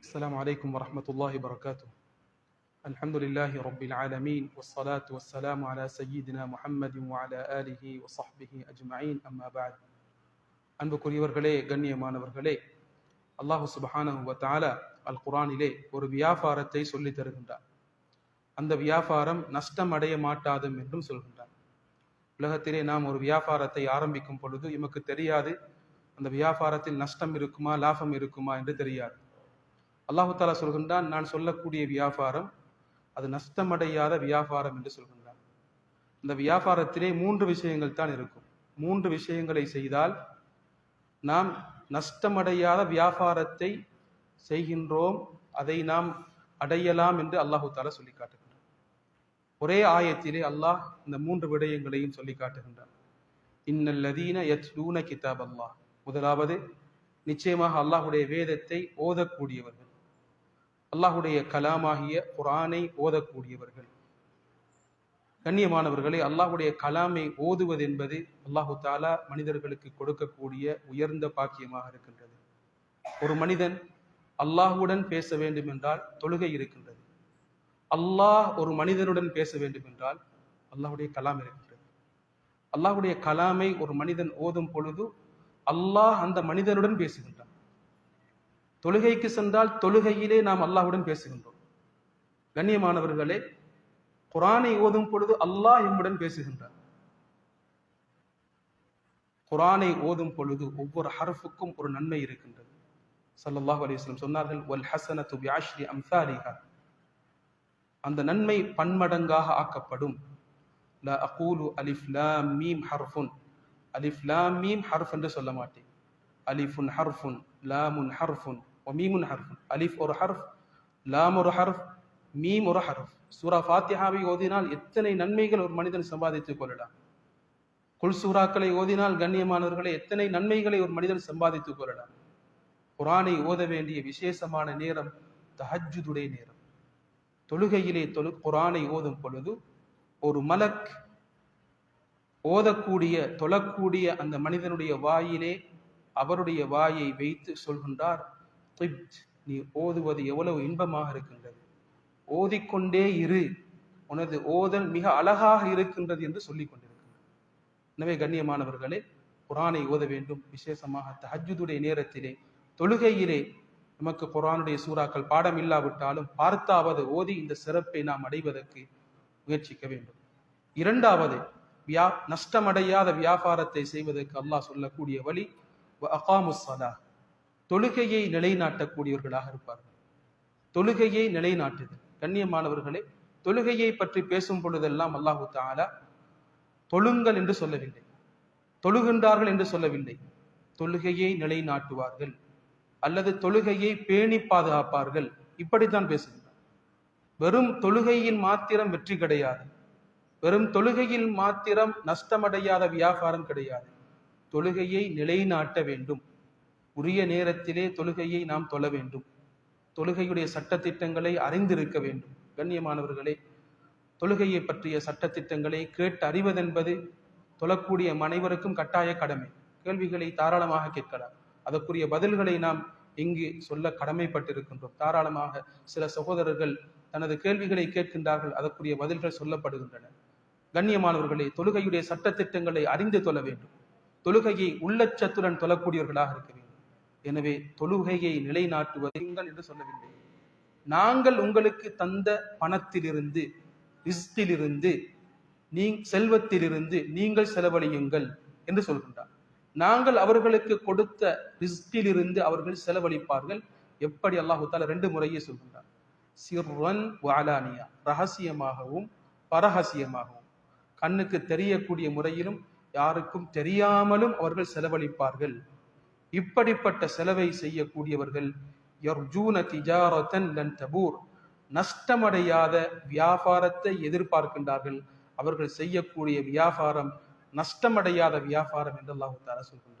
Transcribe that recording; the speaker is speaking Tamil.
السلام عليكم ورحمة الله وبركاته الحمد لله رب العالمين والصلاة والسلام على سيدنا محمد وعلى آله وصحبه أجمعين أما بعد அன்புக்குரியவர்களே கண்ணியமானவர்களே அல்லாஹு சுபஹானஹு வ தஆலா அல் குர்ஆனிலே ஒரு வியாபாரத்தை சொல்லித் தருகின்றார் அந்த வியாபாரம் நஷ்டம் அடைய மாட்டாதும் என்றும் சொல்கின்றார் உலகத்திலே நாம் ஒரு வியாபாரத்தை ஆரம்பிக்கும் பொழுது எமக்கு தெரியாது அந்த வியாபாரத்தில் நஷ்டம் இருக்குமா லாபம் இருக்குமா என்று தெரியாது அல்லாஹு தாலா சொல்கின்றான் நான் சொல்லக்கூடிய வியாபாரம் அது நஷ்டமடையாத வியாபாரம் என்று சொல்கின்றான். இந்த வியாபாரத்திலே மூன்று விஷயங்கள் தான் இருக்கும். மூன்று விஷயங்களை செய்தால் நாம் நஷ்டமடையாத வியாபாரத்தை செய்கின்றோம் அதை நாம் அடையலாம் என்று அல்லாஹு தாலா சொல்லி காட்டுகின்றான். ஒரே ஆயத்திலே அல்லாஹ் இந்த மூன்று விடயங்களையும் சொல்லி காட்டுகின்றான். இன்னல்லதீன யத்லூன கிதாப் அல்லாஹ் முதலாவது நிச்சயமாக அல்லாஹுடைய வேதத்தை ஓதக்கூடியவர்கள். அல்லாஹுடைய கலாமாகிய குரானை ஓதக்கூடியவர்கள். கண்ணியமானவர்களே அல்லாஹுடைய கலாமை ஓதுவது என்பது அல்லாஹு தாலா மனிதர்களுக்கு கொடுக்கக்கூடிய உயர்ந்த பாக்கியமாக இருக்கின்றது. ஒரு மனிதன் அல்லாஹுடன் பேச வேண்டும் என்றால் தொழுகை இருக்கின்றது. அல்லாஹ் ஒரு மனிதனுடன் பேச வேண்டும் என்றால் அல்லாஹுடைய கலாம் இருக்கின்றது. அல்லாஹுடைய கலாமை ஒரு மனிதன் ஓதும் பொழுது அல்லாஹ் அந்த மனிதனுடன் பேசுகின்றான். தொழுகைக்கு சென்றால் தொழுகையிலே நாம் அல்லாஹுடன் பேசுகின்றோம். கண்ணியமானவர்களே குரானை ஓதும் பொழுது அல்லாஹ் எம்முடன் பேசுகின்றார். குரானை ஓதும் பொழுது ஒவ்வொரு ஹரஃபுக்கும் ஒரு நன்மை இருக்கின்றது. சல்லல்லாஹு அலிஸ்லம் சொன்னார்கள் ஒல் ஹசன துபி ஆஷ்ரி அம்சாரிகா அந்த நன்மை பன்மடங்காக ஆக்கப்படும். ல அகூலு அலிஃப் லாம் மீம் ஹர்ஃபுன். அலிஃப் லாம் மீம் ஹர்ஃப் என்று சொல்ல மாட்டேன். அலிஃபுன் ஹர்ஃபுன் லாமுன் ஹர்ஃபுன். மீமுன் ஹர்ஃப் அலிஃப் ஒரு ஹர்ஃப் லாம் ஒரு ஹர்ஃப் மீம் ஒரு ஹர்ஃப் சூரா ஃபாத்திஹாவை ஓதினால் எத்தனை நன்மைகள் ஒரு மனிதன் சம்பாதித்துக் கொள்ளலாம். குல் சூறாக்களை ஓதினால் கண்ணியமானவர்களை எத்தனை நன்மைகளை ஒரு மனிதன் சம்பாதித்துக் கொள்ளலாம். குரானை ஓத வேண்டிய விசேஷமான நேரம் தஹஜுடைய நேரம். தொழுகையிலே தொழு குரானை ஓதும் பொழுது ஒரு மலக் ஓதக்கூடிய தொழக்கூடிய அந்த மனிதனுடைய வாயிலே அவருடைய வாயை வைத்து சொல்கின்றார். நீ ஓதுவது எவ்வளவு இன்பமாக இருக்கின்றது. ஓதிக்கொண்டே இரு. உனது ஓதல் மிக அழகாக இருக்கின்றது என்று சொல்லிக் கொண்டிருக்கின்றது எனவே கண்ணியமானவர்களே குரானை ஓத வேண்டும். விசேஷமாக தஹஜுடைய நேரத்திலே தொழுகையிலே நமக்கு குரானுடைய சூறாக்கள் பாடம் இல்லாவிட்டாலும் பார்த்தாவது ஓதி இந்த சிறப்பை நாம் அடைவதற்கு முயற்சிக்க வேண்டும். இரண்டாவது வியா நஷ்டமடையாத வியாபாரத்தை செய்வதற்கு அல்லாஹ் சொல்லக்கூடிய வழி அகாமுசலா தொழுகையை நிலைநாட்டக்கூடியவர்களாக இருப்பார்கள். தொழுகையை நிலைநாட்டுதல். கண்ணியமானவர்களே தொழுகையை பற்றி பேசும் பொழுதெல்லாம் அல்லாஹு தாலா தொழுங்கள் என்று சொல்லவில்லை. தொழுகின்றார்கள் என்று சொல்லவில்லை. தொழுகையை நிலைநாட்டுவார்கள். அல்லது தொழுகையை பேணி பாதுகாப்பார்கள். இப்படித்தான் பேசுகின்றார் வெறும் தொழுகையில் மாத்திரம் வெற்றி கிடையாது. வெறும் தொழுகையில் மாத்திரம் நஷ்டமடையாத வியாபாரம் கிடையாது. தொழுகையை நிலைநாட்ட வேண்டும். உரிய நேரத்திலே தொழுகையை நாம் தொழ வேண்டும். தொழுகையுடைய சட்டத்திட்டங்களை அறிந்திருக்க வேண்டும். கண்ணியமானவர்களே தொழுகையை பற்றிய சட்டத்திட்டங்களை கேட்டு அறிவதென்பது தொழக்கூடிய அனைவருக்கும் கட்டாய கடமை. கேள்விகளை தாராளமாக கேட்கலாம். அதற்குரிய பதில்களை நாம் இங்கு சொல்ல கடமைப்பட்டிருக்கின்றோம். தாராளமாக சில சகோதரர்கள் தனது கேள்விகளை கேட்கின்றார்கள். அதற்குரிய பதில்கள் சொல்லப்படுகின்றன. கண்ணியமானவர்களே தொழுகையுடைய சட்டத்திட்டங்களை அறிந்து தொழ வேண்டும். தொழுகையை உள்ளச்சத்துடன் தொழக்கூடியவர்களாக இருக்க வேண்டும். எனவே தொழுகையை நிலைநாட்டுவதுங்கள் என்று சொல்லவில்லை. நாங்கள் உங்களுக்கு தந்த பணத்திலிருந்து ரிஸ்டிலிருந்து நீ செல்வத்திலிருந்து நீங்கள் செலவழியுங்கள் என்று சொல்கின்றார். நாங்கள் அவர்களுக்கு கொடுத்த ரிஸ்டிலிருந்து அவர்கள் செலவழிப்பார்கள் எப்படி அல்லாஹு தால ரெண்டு முறையே சொல்கின்றார். சிறுவன் வாலானியா ரகசியமாகவும் பரகசியமாகவும். கண்ணுக்கு தெரியக்கூடிய முறையிலும் யாருக்கும் தெரியாமலும் அவர்கள் செலவழிப்பார்கள். இப்படிப்பட்ட செலவை செய்யக்கூடியவர்கள் தபூர் நஷ்டமடையாத வியாபாரத்தை எதிர்பார்க்கின்றார்கள். அவர்கள் செய்யக்கூடிய வியாபாரம் நஷ்டமடையாத வியாபாரம் என்று அல்லாஹு தாரா சொல்கின்றார்